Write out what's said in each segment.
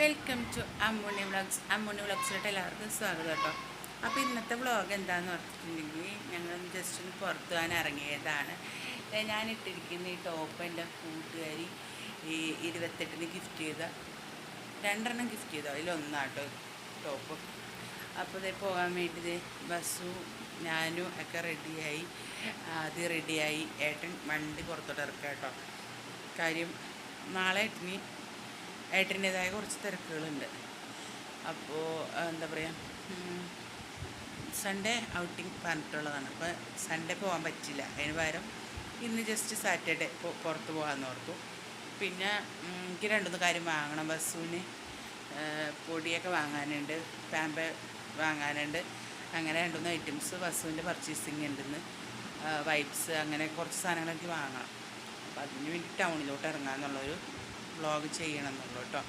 Welcome to Ammuni vlogs Ammuni വ്ളോഗ്സിലോട്ട് എല്ലാവർക്കും സ്വാഗതം കേട്ടോ. അപ്പോൾ ഇന്നത്തെ വ്ളോഗ് എന്താണെന്ന് പറഞ്ഞിട്ടുണ്ടെങ്കിൽ ഞങ്ങൾ ജസ്റ്റ് ഒന്ന് പുറത്തു പോകാൻ ഇറങ്ങിയതാണ്. ഞാൻ ഇട്ടിരിക്കുന്ന ഈ ടോപ്പ് എന്റെ കൂട്ടുകാരി ഈ ഇരുപത്തെട്ടിന് ഗിഫ്റ്റ് ചെയ്ത രണ്ടെണ്ണം ഗിഫ്റ്റ് ചെയ്തോ. അതിലൊന്നാട്ടോ ടോപ്പ് അപ്പോൾ ഇതേ പോകാൻ വേണ്ടി ബസ്സും ഞാനും ഒക്കെ റെഡിയായി ആദ്യം റെഡിയായി ഏട്ടൻ വണ്ടി പുറത്തോട്ട് ഇറക്കാം കേട്ടോ കാര്യം നാളെ ഏട്ടന് ഏട്ടന്റെതായ കുറച്ച് തിരക്കുകളുണ്ട്. അപ്പോൾ എന്താ പറയുക സൺഡേ ഔട്ടിങ് പറഞ്ഞിട്ടുള്ളതാണ്. അപ്പോൾ സൺഡേ പോകാൻ പറ്റില്ല. അതിന് പകരം ഇന്ന് ജസ്റ്റ് സാറ്റർഡേ പുറത്ത് പോകാമെന്ന് ഓർത്തു. പിന്നെ എനിക്ക് രണ്ടുമൂന്ന് കാര്യം വാങ്ങണം. ബസ്സുവിന് പൊടിയൊക്കെ വാങ്ങാനുണ്ട്. പാമ്പ വാങ്ങാനുണ്ട്. അങ്ങനെ രണ്ടുമൂന്ന് ഐറ്റംസ് ബസ്സുവിന്റെ പർച്ചേസിങ് ഉണ്ടെന്ന് വൈപ്സ് അങ്ങനെ കുറച്ച് സാധനങ്ങളൊക്കെ വാങ്ങണം. അപ്പോൾ അതിന് വേണ്ടി ടൗണിലോട്ട് ഇറങ്ങാമെന്നുള്ളൊരു വ്ളോഗ് ചെയ്യണം എന്നുള്ളൂ കേട്ടോ.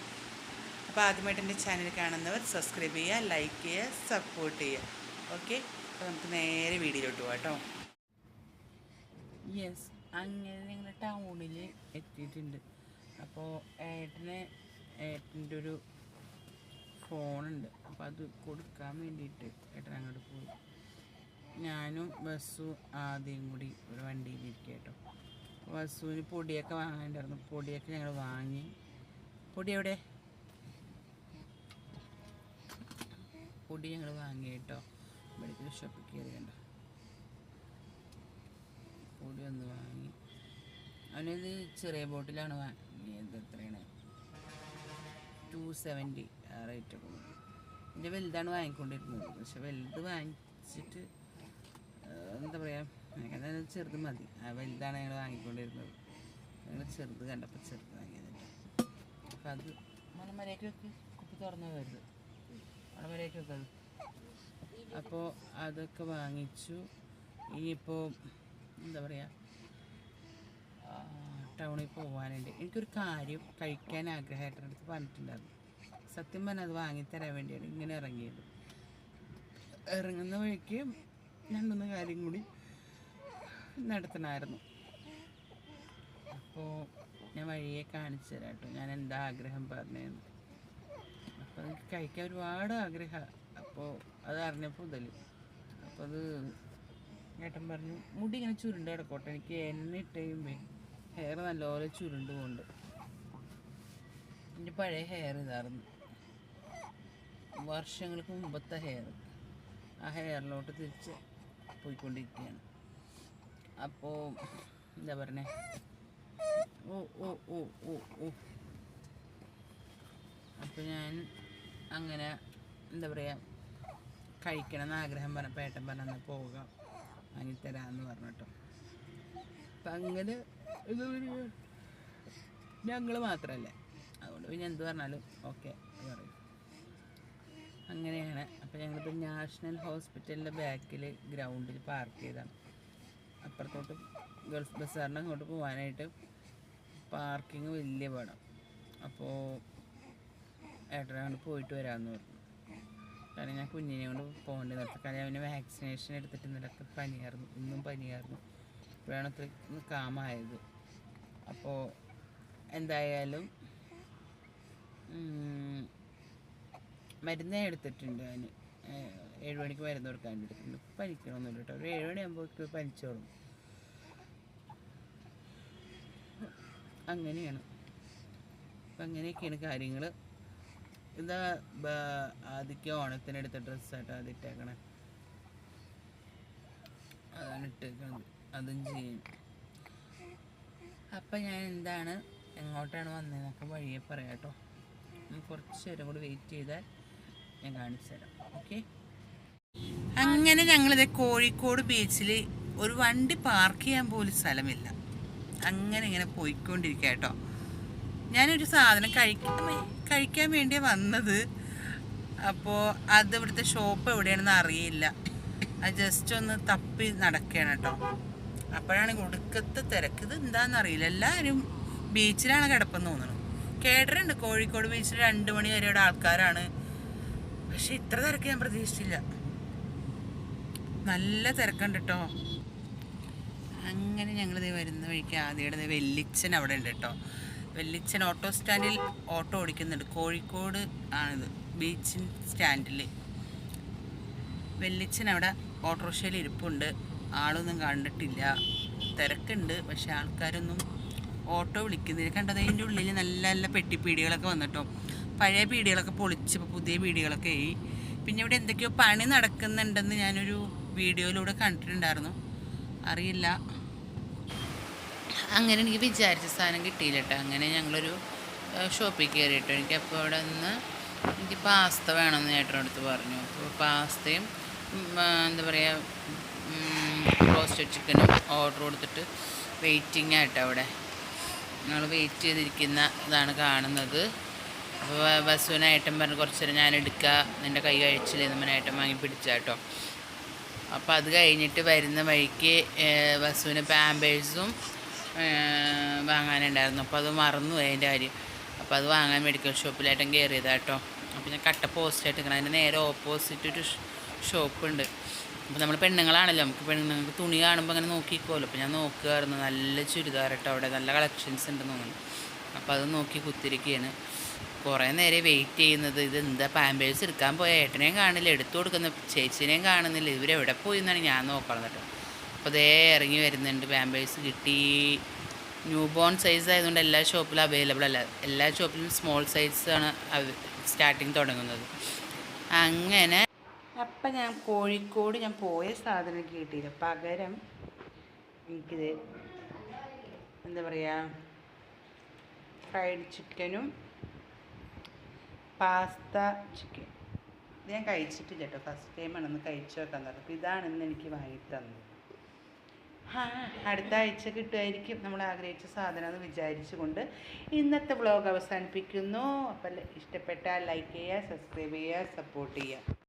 അപ്പോൾ ആദ്യമായിട്ട് എന്റെ ചാനൽ കാണുന്നവർ സബ്സ്ക്രൈബ് ചെയ്യുക ലൈക്ക് ചെയ്യുക സപ്പോർട്ട് ചെയ്യുക. ഓക്കെ അപ്പോൾ നമുക്ക് നേരെ വീഡിയോയിലോട്ട് പോകാം കേട്ടോ. യെസ് അങ്ങനെ ഞങ്ങൾ ടൗണിൽ എത്തിയിട്ടുണ്ട്. അപ്പോൾ ഏട്ടന് ഏട്ടന്റെ ഒരു ഫോണുണ്ട് അപ്പോൾ അത് കൊടുക്കാൻ വേണ്ടിയിട്ട് ഏട്ടൻ അങ്ങോട്ട് പോയി. ഞാനും ബസ്സും ആദ്യം കൂടി ഒരു വണ്ടിയിൽ ഇരിക്കുക കേട്ടോ. ബസ്സുവിന് പൊടിയൊക്കെ വാങ്ങാനുണ്ടായിരുന്നു. പൊടിയൊക്കെ ഞങ്ങൾ വാങ്ങി. പൊടി എവിടെ? പൊടി ഞങ്ങൾ വാങ്ങി കേട്ടോ. മെഡിക്കൽ ഷോപ്പിൽ കയറി കണ്ടോ. പൊടി ഒന്ന് വാങ്ങി. അവനത് ചെറിയ ബോട്ടിലാണ് വാങ്ങിയത് എത്രയാണ്? ടു സെവന്റി ആ റേറ്റ് ഒക്കെ. എന്റെ വലുതാണ് വാങ്ങിക്കൊണ്ടിരുന്നത്. പക്ഷെ വലുത് വാങ്ങിച്ചിട്ട് എന്താ പറയുക എനിക്കത് ചെറുത് മതി. വലുതാണ് ഞങ്ങൾ വാങ്ങിക്കൊണ്ടിരുന്നത്. ഞങ്ങൾ ചെറുത് കണ്ടപ്പോൾ ചെറുത് വാങ്ങിയത്. അപ്പം അത് മലമരയ്ക്ക് വെക്ക്. കുപ്പി തുറന്നു വരുത് മലമരയ്ക്ക് വെക്കത് അപ്പോൾ അതൊക്കെ വാങ്ങിച്ചു. ഇനിയിപ്പോൾ എന്താ പറയുക ടൗണിൽ പോകാനുണ്ട് എനിക്കൊരു കാര്യം കഴിക്കാൻ ആഗ്രഹമായിട്ട് അടുത്ത് പറഞ്ഞിട്ടുണ്ടായിരുന്നു സത്യം പറഞ്ഞാൽ അത് വാങ്ങിത്തരാൻ വേണ്ടിയാണ് ഇങ്ങനെ ഇറങ്ങിയത്. ഇറങ്ങുന്ന വഴിക്ക് രണ്ടുമൂന്ന് കാര്യം കൂടി നടത്തണമായിരുന്നു അപ്പോൾ ഞാൻ വഴിയെ കാണിച്ചു തരാം കേട്ടോ ഞാൻ എന്താ ആഗ്രഹം പറഞ്ഞതെന്ന് അപ്പോൾ എനിക്ക് കഴിക്കാൻ ഒരുപാട് ആഗ്രഹമാണ് അപ്പോൾ അത് അറിഞ്ഞപ്പോൾ മുതൽ അപ്പോൾ അത് ഏട്ടൻ പറഞ്ഞു മുടി ഇങ്ങനെ ചുരുണ്ട് കിടക്കോട്ടെ. എനിക്ക് എണ്ണ ഇട്ട് കഴിയുമ്പോൾ ഹെയർ നല്ലപോലെ ചുരുണ്ട് കൊണ്ട് എന്റെ പഴയ ഹെയർ ഇതായിരുന്നു വർഷങ്ങൾക്ക് മുമ്പത്തെ ഹെയർ ആ ഹെയറിലോട്ട് തിരിച്ച് പോയിക്കൊണ്ടിരിക്കുകയാണ് അപ്പോൾ എന്താ പറഞ്ഞേ? ഓ ഓ ഓ ഓ ഓ. അപ്പോൾ ഞാൻ അങ്ങനെ എന്താ പറയുക കഴിക്കണം എന്ന് ആഗ്രഹം പറഞ്ഞ പേട്ടൻ പറഞ്ഞ പോകാം. വാങ്ങിത്തരാമെന്ന് പറഞ്ഞിട്ടോ അപ്പം അങ്ങനെ പറയുക ഞങ്ങൾ മാത്രമല്ലേ അതുകൊണ്ട് പിന്നെ എന്ത് പറഞ്ഞാലും ഓക്കെ പറയും. അങ്ങനെയാണ്. അപ്പോൾ ഞങ്ങളിപ്പോൾ നാഷണൽ ഹോസ്പിറ്റലിന്റെ ബാക്കിൽ ഗ്രൗണ്ടിൽ പാർക്ക് ചെയ്താണ് അപ്പുറത്തോട്ട് ഗൾഫ് ബസ്സാറിന് അങ്ങോട്ട് പോകാനായിട്ട് പാർക്കിംഗ് വലിയ പാടാം. അപ്പോൾ ഏട്ടനാണ് പോയിട്ട് വരാമെന്ന് പറഞ്ഞു. കാരണം ഞാൻ കുഞ്ഞിനെ കൊണ്ട് പോകേണ്ടി നിർത്തി കാരണം അവന് വാക്സിനേഷൻ എടുത്തിട്ട് ഇന്നലൊക്കെ പനിയായിരുന്നു. ഇന്നും പനിയായിരുന്നു. ഇപ്പോഴാണ് അത്ര കാമായത്. അപ്പോൾ എന്തായാലും മരുന്ന് എടുത്തിട്ടുണ്ട് അവന്. ഏഴ് മണിക്ക് മരുന്ന് കൊടുക്കാൻ എടുത്തിട്ടുണ്ട് പനിക്കണമെന്നില്ല കേട്ടോ. ഒരു ഏഴ് മണിയാകുമ്പോൾ പനിച്ചോളും. അങ്ങനെയാണ്. അപ്പം അങ്ങനെയൊക്കെയാണ് കാര്യങ്ങൾ എന്താ ആദ്യം ആദ്യക്ക് ഓണത്തിന് എടുത്ത ഡ്രസ്സായിട്ട് ആദ്യം ഇട്ടേക്കണേ? അതാണ് ഇട്ടേക്കണത്. അതും ചെയ്യും അപ്പം ഞാൻ എന്താണ് എങ്ങോട്ടാണ് വന്നതെന്നൊക്കെ വഴിയെ പറയാം കേട്ടോ കുറച്ച് നേരം കൂടി വെയിറ്റ് ചെയ്താൽ ഞാൻ കാണിച്ചു തരാം. ഓക്കെ അങ്ങനെ ഞങ്ങളിത് കോഴിക്കോട് ബീച്ചിൽ ഒരു വണ്ടി പാർക്ക് ചെയ്യാൻ പോലും സ്ഥലമില്ല. അങ്ങനെ ഇങ്ങനെ പോയിക്കൊണ്ടിരിക്കുക കേട്ടോ. ഞാനൊരു സാധനം കഴിക്കാൻ കഴിക്കാൻ വേണ്ടി വന്നത്. അപ്പോൾ അത് ഇവിടുത്തെ ഷോപ്പ് എവിടെയാണെന്ന് അറിയില്ല. അത് ജസ്റ്റ് ഒന്ന് തപ്പി നടക്കുകയാണ് കേട്ടോ. അപ്പോഴാണ് ഒടുക്കത്തെ തിരക്ക്. ഇത് എന്താണെന്ന് അറിയില്ല. എല്ലാവരും ബീച്ചിലാണ് കിടപ്പെന്ന് തോന്നുന്നു കേട്ടിട്ടുണ്ട് കോഴിക്കോട് ബീച്ചിൽ രണ്ട് മണി വരെ ഇവിടെ ആൾക്കാരാണ്. പക്ഷെ ഇത്ര തിരക്ക് ഞാൻ പ്രതീക്ഷിച്ചില്ല. നല്ല തിരക്കുണ്ട് കേട്ടോ. അങ്ങനെ ഞങ്ങളിത് വരുന്ന വഴിക്ക് ആദ്യയുടെ വെല്ലിച്ചൻ അവിടെ ഉണ്ട് കേട്ടോ. വെല്ലിച്ചൻ ഓട്ടോ സ്റ്റാൻഡിൽ ഓട്ടോ ഓടിക്കുന്നുണ്ട്. കോഴിക്കോട് ആണിത്. ബീച്ചിൻ സ്റ്റാൻഡിൽ വെല്ലിച്ചൻ അവിടെ ഓട്ടോറിക്ഷയിൽ ഇരിപ്പുണ്ട്. ആളൊന്നും കണ്ടിട്ടില്ല. തിരക്കുണ്ട്. പക്ഷെ ആൾക്കാരൊന്നും ഓട്ടോ വിളിക്കുന്നില്ല. കണ്ടത് അതിന്റെ ഉള്ളിൽ നല്ല നല്ല പെട്ടി പീടികളൊക്കെ വന്നിട്ടോ. പഴയ പീടികളൊക്കെ പൊളിച്ച് പുതിയ പീടികളൊക്കെ ആയി. പിന്നെ ഇവിടെ എന്തൊക്കെയോ പണി നടക്കുന്നുണ്ടെന്ന് ഞാനൊരു വീഡിയോയിലൂടെ കണ്ടിട്ടുണ്ടായിരുന്നു. അറിയില്ല. അങ്ങനെ എനിക്ക് വിചാരിച്ച സാധനം കിട്ടിയില്ല കേട്ടോ അങ്ങനെ ഞങ്ങളൊരു ഷോപ്പിൽ കയറിയിട്ടോ. എനിക്ക് അപ്പോൾ അവിടെ നിന്ന് എനിക്ക് പാസ്ത വേണമെന്ന് ചേട്ടനടുത്ത് പറഞ്ഞു. അപ്പോൾ പാസ്തയും എന്താ പറയുക റോസ്റ്റഡ് ചിക്കനും ഓർഡർ കൊടുത്തിട്ട് വെയിറ്റിംഗ് ആയിട്ടോ അവിടെ. ഞങ്ങൾ വെയിറ്റ് ചെയ്തിരിക്കുന്ന ഇതാണ് കാണുന്നത്. അപ്പോൾ ബസ്സുവിനായിട്ടും പറഞ്ഞ് കുറച്ച് നേരം ഞാൻ എടുക്കുക നിന്റെ കൈ കഴിച്ചില്ലേ നമ്മനായിട്ടും വാങ്ങി പിടിച്ചാട്ടോ. അപ്പോൾ അത് കഴിഞ്ഞിട്ട് വരുന്ന വഴിക്ക് ബസ്സുവിന് പാമ്പേഴ്സും വാങ്ങാനുണ്ടായിരുന്നു. അപ്പോൾ അത് മറന്നു അതിന്റെ കാര്യം. അപ്പോൾ അത് വാങ്ങാൻ മെഡിക്കൽ ഷോപ്പിലായിട്ടും കയറിയതാട്ടോ അപ്പോൾ ഞാൻ കട്ട പോസ്റ്റ് ആയിട്ട് നിൽക്കണം അതിന്റെ നേരെ ഓപ്പോസിറ്റ് ഒരു ഷോപ്പുണ്ട്. അപ്പോൾ നമ്മൾ പെണ്ണുങ്ങളാണല്ലോ. നമുക്ക് പെണ്ണുങ്ങൾക്ക് തുണി കാണുമ്പോൾ അങ്ങനെ നോക്കിക്കോലോ. അപ്പോൾ ഞാൻ നോക്കുകയായിരുന്നു നല്ല ചുരിദാർ കേട്ടോ അവിടെ. നല്ല കളക്ഷൻസ് ഉണ്ടെന്ന് തോന്നുന്നു. അപ്പോൾ അത് നോക്കി കുത്തിരിക്കുകയാണ് കുറേ നേരം വെയിറ്റ് ചെയ്യുന്നത്. ഇത് എന്താ പാമ്പേഴ്സ് എടുക്കാൻ പോയ? ഏട്ടനെയും കാണില്ല. എടുത്തു കൊടുക്കുന്ന. ചേച്ചിനെയും കാണുന്നില്ല. ഇവരെവിടെ പോയി എന്നാണ് ഞാൻ നോക്കണം കേട്ടോ. അപ്പോൾ ദേ ഇറങ്ങി വരുന്നുണ്ട്. പാമ്പേഴ്സ് കിട്ടി. ന്യൂ ബോൺ സൈസ് ആയതുകൊണ്ട് എല്ലാ ഷോപ്പിലും അവൈലബിൾ അല്ല. എല്ലാ ഷോപ്പിലും സ്മോൾ സൈസാണ് സ്റ്റാർട്ടിങ് തുടങ്ങുന്നത്. അങ്ങനെ അപ്പം ഞാൻ കോഴിക്കോട് ഞാൻ പോയ സാധനം കിട്ടിയില്ല. പകരം എനിക്കിത് എന്താ പറയുക ഫ്രൈഡ് ചിക്കനും പാസ്ത ചിക്കൻ ഇത് ഞാൻ കഴിച്ചിട്ടില്ല കേട്ടോ ഫസ്റ്റ് ടൈമാണ് ഒന്ന് കഴിച്ചു നോക്കാൻ തുടങ്ങി അപ്പോൾ ഇതാണ് ഇന്ന് എനിക്ക് വാങ്ങി തന്നത്. ആ അടുത്ത ആഴ്ച കിട്ടുമായിരിക്കും. നമ്മൾ ആഗ്രഹിച്ച സാധനം എന്ന് വിചാരിച്ചുകൊണ്ട് ഇന്നത്തെ വ്ളോഗ് അവസാനിപ്പിക്കുന്നു. അപ്പോൾ ഇഷ്ടപ്പെട്ടാൽ ലൈക്ക് ചെയ്യുക സബ്സ്ക്രൈബ് ചെയ്യുക സപ്പോർട്ട് ചെയ്യുക.